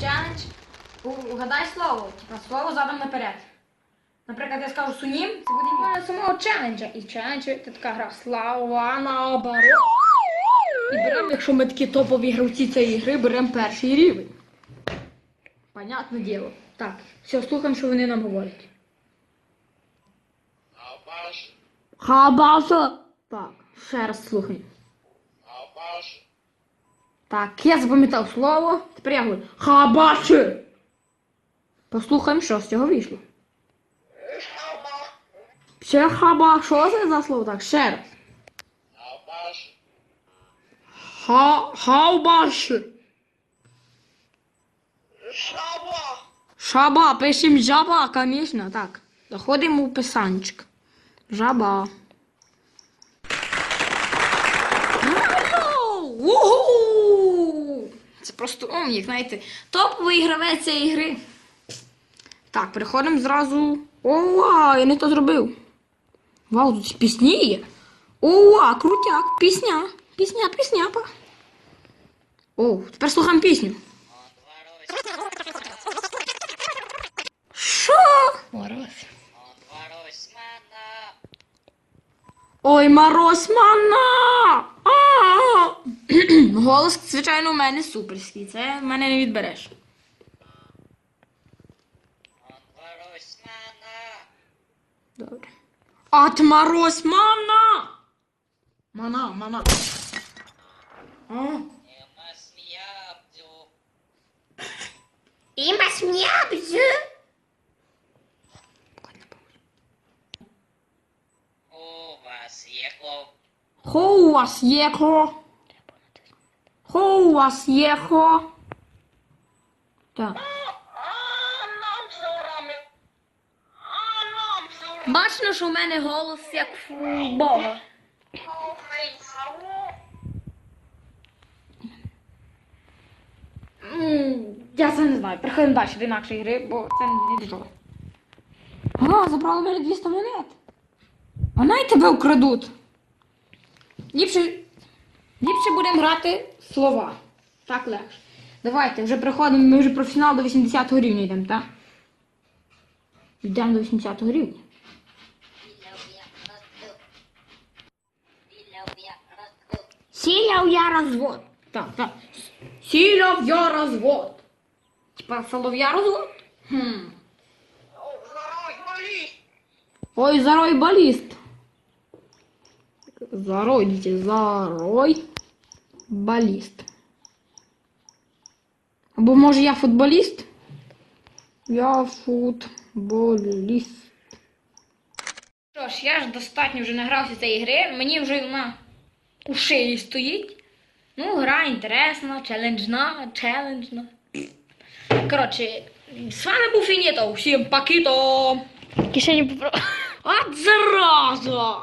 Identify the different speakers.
Speaker 1: челендж. У- Угадай слово. Типа слово задом наперед. Наприклад, я скажу сунім, це буде ім'я самого челенджа. І челендж це така гра слава наоборот. І беремо, якщо ми такі топові гравці цієї гри, беремо перший рівень. Понятне діло. Так, все, слухаємо, що вони нам говорять. Хабаса. Так, ще раз слухаємо. Так, я запам'ятав слово. Тепер я говорю. Хабаши. Послухаємо, що з цього вийшло. Ще хаба. Що це за слово? Так, ще раз.
Speaker 2: абаш,
Speaker 1: Ха, хаубаши.
Speaker 2: шаба,
Speaker 1: Шаба, пишемо жаба, звісно, так. Заходимо у писанчик. Жаба. Алло! Це просто умник, знаєте. Топовий гравець цієї гри. Так, переходимо зразу. Ова, я не то зробив. Вау, тут пісні є. Ова, крутяк, пісня. Пісня, пісняпа. О, тепер слухаємо пісню. Що? Ой, мороз мана! Голос, звичайно, у мене суперський. Це в мене не відбереш. Добре. От мана! Мана, мана.
Speaker 2: Сміябдю,
Speaker 1: Іма сміябзю.
Speaker 2: у вас є
Speaker 1: Хо у вас є хо? У вас є хо? Так. Бачно, що в мене голос як у Бога. Я це не знаю. Приходимо далі до інакшої гри, бо це не дуже. А, забрали мене 200 монет. Вона й тебе украдуть. Ліпше, ліпше будемо грати слова. Так легше. Давайте, вже приходимо, ми вже професіонал до 80 рівня йдемо, так? Йдемо до 80 рівня. Сіляв я розвод. Так, так. Сіляв я розвод. Типа солов'я розвод? Хм. Ой, зарой баліст. Зарой, дітя, зарой баліст. Або може я футболіст? Я футболіст. Що ж, я ж достатньо вже награвся цієї гри. Мені вже вона у шиї стоїть. Ну, гра інтересна, челенджна, челенджна. Коротше, з вами був Фініто. Всім пакіто! Кишені попро. От зараза!